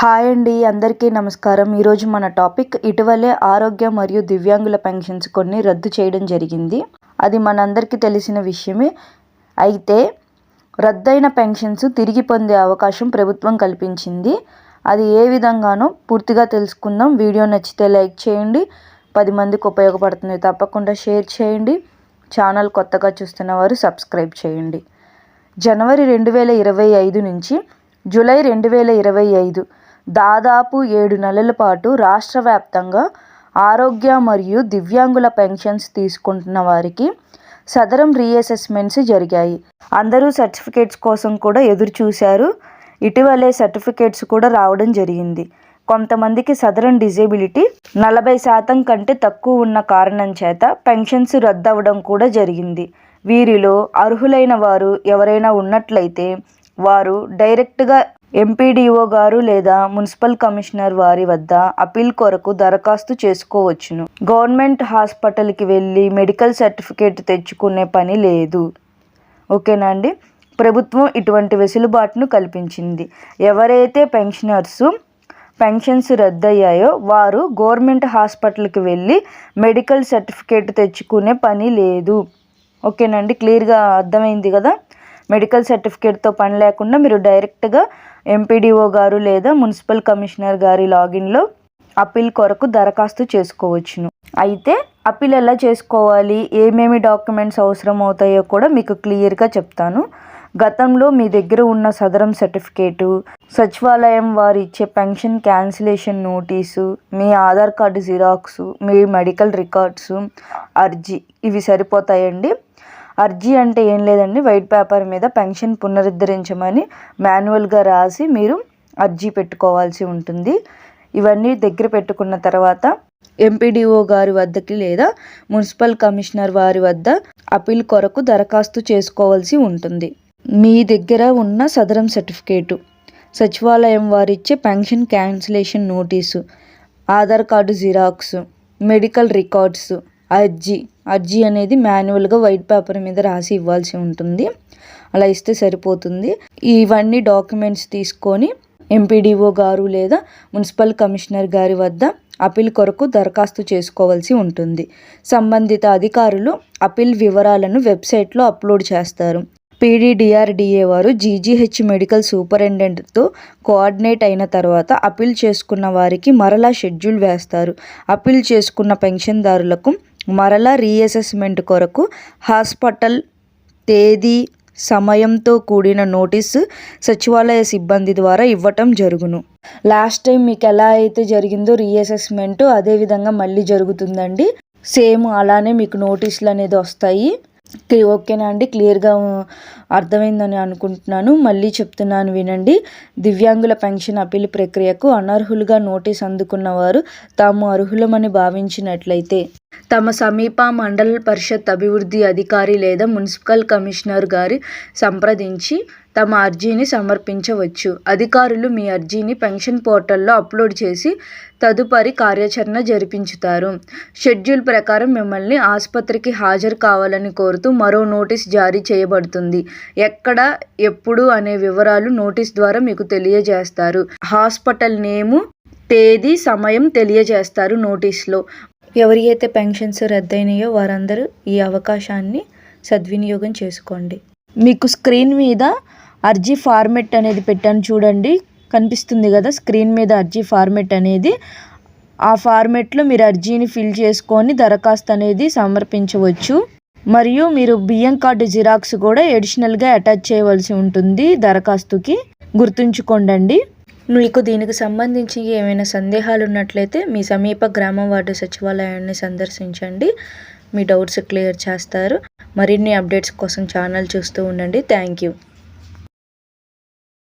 Hi అండి అందరికీ నమస్కారం. ఈరోజు మన టాపిక్ ఇటీవలే ఆరోగ్య మరియు దివ్యాంగుల పెన్షన్స్ కొన్ని రద్దు చేయడం జరిగింది. అది మనందరికీ తెలిసిన విషయమే. అయితే రద్దయిన పెన్షన్స్ తిరిగి పొందే అవకాశం ప్రభుత్వం కల్పించింది. అది ఏ విధంగానో పూర్తిగా తెలుసుకుందాం. వీడియో నచ్చితే లైక్ చేయండి. పది మందికి ఉపయోగపడుతుంది తప్పకుండా షేర్ చేయండి. ఛానల్ కొత్తగా చూస్తున్న వారు సబ్స్క్రైబ్ చేయండి. జనవరి రెండు వేల ఇరవై ఐదు నుంచి జూలై రెండు వేల ఇరవై ఐదు దాదాపు ఏడు నెలల పాటు రాష్ట్ర వ్యాప్తంగా ఆరోగ్య మరియు దివ్యాంగుల పెన్షన్స్ తీసుకుంటున్న వారికి సదరం రీఅసెస్మెంట్స్ జరిగాయి. అందరూ సర్టిఫికేట్స్ కోసం కూడా ఎదురు చూశారు ఇటీవలే సర్టిఫికేట్స్ కూడా రావడం జరిగింది. కొంతమందికి సదరన్ డిజేబిలిటీ నలభై శాతం కంటే తక్కువ ఉన్న కారణం చేత పెన్షన్స్ రద్దవడం కూడా జరిగింది. వీరిలో అర్హులైన వారు ఎవరైనా ఉన్నట్లయితే వారు డైరెక్ట్గా ఎంపీడీఓ గారు లేదా మున్సిపల్ కమిషనర్ వారి వద్ద అప్పీల్ కొరకు దరఖాస్తు చేసుకోవచ్చును. గవర్నమెంట్ హాస్పిటల్కి వెళ్ళి మెడికల్ సర్టిఫికేట్ తెచ్చుకునే పని లేదు. ఓకేనా అండి? ప్రభుత్వం ఇటువంటి వెసులుబాటును కల్పించింది. ఎవరైతే పెన్షనర్సు పెన్షన్స్ రద్దయ్యాయో వారు గవర్నమెంట్ హాస్పిటల్కి వెళ్ళి మెడికల్ సర్టిఫికేట్ తెచ్చుకునే పని లేదు. ఓకేనండి క్లియర్గా అర్థమైంది కదా? మెడికల్ సర్టిఫికేట్తో పని లేకుండా మీరు డైరెక్ట్గా ఎంపీడీఓ గారు లేదా మున్సిపల్ కమిషనర్ గారి లాగిన్లో అప్పీల్ కొరకు దరఖాస్తు చేసుకోవచ్చును. అయితే అప్పీల్ ఎలా చేసుకోవాలి? ఏమేమి డాక్యుమెంట్స్ అవసరం అవుతాయో కూడా మీకు క్లియర్గా చెప్తాను. గతంలో మీ దగ్గర ఉన్న సదరం సర్టిఫికేటు సచివాలయం వారు ఇచ్చే పెన్షన్ క్యాన్సిలేషన్ నోటీసు మీ ఆధార్ కార్డు జిరాక్సు మీ మెడికల్ రికార్డ్సు అర్జీ ఇవి సరిపోతాయండి. అర్జీ అంటే ఏం లేదండి. వైట్ పేపర్ మీద పెన్షన్ పునరుద్ధరించమని మాన్యువల్గా రాసి మీరు అర్జీ పెట్టుకోవాల్సి ఉంటుంది. ఇవన్నీ దగ్గర పెట్టుకున్న తర్వాత ఎంపీడీఓ గారి వద్దకి లేదా మున్సిపల్ కమిషనర్ వారి వద్ద అపీల్ కొరకు దరఖాస్తు చేసుకోవాల్సి ఉంటుంది. మీ దగ్గర ఉన్న సదరం సర్టిఫికేటు సచివాలయం వారిచ్చే pension cancellation notice Aadhaar card xerox medical records అర్జీ. అర్జీ అనేది మాన్యువల్గా వైట్ పేపర్ మీద రాసి ఇవ్వాల్సి ఉంటుంది. అలా ఇస్తే సరిపోతుంది. ఇవన్నీ డాక్యుమెంట్స్ తీసుకొని ఎంపీడీఓ గారు లేదా మున్సిపల్ కమిషనర్ గారి వద్ద అపీల్ కొరకు దరఖాస్తు చేసుకోవాల్సి ఉంటుంది. సంబంధిత అధికారులు అపీల్ వివరాలను వెబ్సైట్లో అప్లోడ్ చేస్తారు. పీడీడీఆర్డీఏ వారు జీజీహెచ్ మెడికల్ సూపరింటెండెంట్తో కోఆర్డినేట్ అయిన తర్వాత అపీల్ చేసుకున్న వారికి మరలా షెడ్యూల్ వేస్తారు. అపీల్ చేసుకున్న పెన్షన్దారులకు మరలా రీఅసెస్మెంట్ కొరకు హాస్పిటల్ తేదీ సమయంతో కూడిన నోటీసు సచివాలయ సిబ్బంది ద్వారా ఇవ్వటం జరుగును. లాస్ట్ టైం మీకు ఎలా అయితే జరిగిందో రీఅసెస్మెంట్ అదేవిధంగా మళ్ళీ జరుగుతుందండి. సేమ్ అలానే మీకు నోటీసులు అనేది వస్తాయి. ఓకేనా అండి క్లియర్గా అర్థమైందని అనుకుంటున్నాను. మళ్ళీ చెప్తున్నాను వినండి. దివ్యాంగుల పెన్షన్ అప్పీల్ ప్రక్రియకు అనర్హులుగా నోటీస్ అందుకున్న వారు తాము అర్హులమని భావించినట్లయితే తమ సమీప మండల పరిషత్ అభివృద్ధి అధికారి లేదా మున్సిపల్ కమిషనర్ గారి సంప్రదించి తమ అర్జీని సమర్పించవచ్చు. అధికారులు మీ అర్జీని పెన్షన్ పోర్టల్లో అప్లోడ్ చేసి తదుపరి కార్యాచరణ జరిపించుతారు. షెడ్యూల్ ప్రకారం మిమ్మల్ని ఆసుపత్రికి హాజరు కావాలని కోరుతూ మరో నోటీస్ జారీ చేయబడుతుంది. ఎక్కడ ఎప్పుడు అనే వివరాలు నోటీస్ ద్వారా మీకు తెలియజేస్తారు. హాస్పిటల్ నేము తేదీ సమయం తెలియజేస్తారు నోటీస్లో. ఎవరి అయితే పెన్షన్స్ రద్దయినాయో వారందరూ ఈ అవకాశాన్ని సద్వినియోగం చేసుకోండి. మీకు స్క్రీన్ మీద అర్జీ ఫార్మెట్ అనేది పెట్టాను చూడండి. కనిపిస్తుంది కదా స్క్రీన్ మీద అర్జీ ఫార్మెట్ అనేది. ఆ ఫార్మెట్లో మీరు అర్జీని ఫిల్ చేసుకొని దరఖాస్తు అనేది సమర్పించవచ్చు. మరియు మీరు బియ్యం కార్డు జిరాక్స్ కూడా ఎడిషనల్గా అటాచ్ చేయవలసి ఉంటుంది దరఖాస్తుకి. గుర్తుంచుకోండి మీకు దీనికి సంబంధించి ఏమైనా సందేహాలు ఉన్నట్లయితే మీ సమీప గ్రామ వార్డు సచివాలయాన్ని సందర్శించండి. మీ డౌట్స్ క్లియర్ చేస్తారు. మరిన్ని అప్డేట్స్ కోసం ఛానల్ చూస్తూ ఉండండి. Thank you.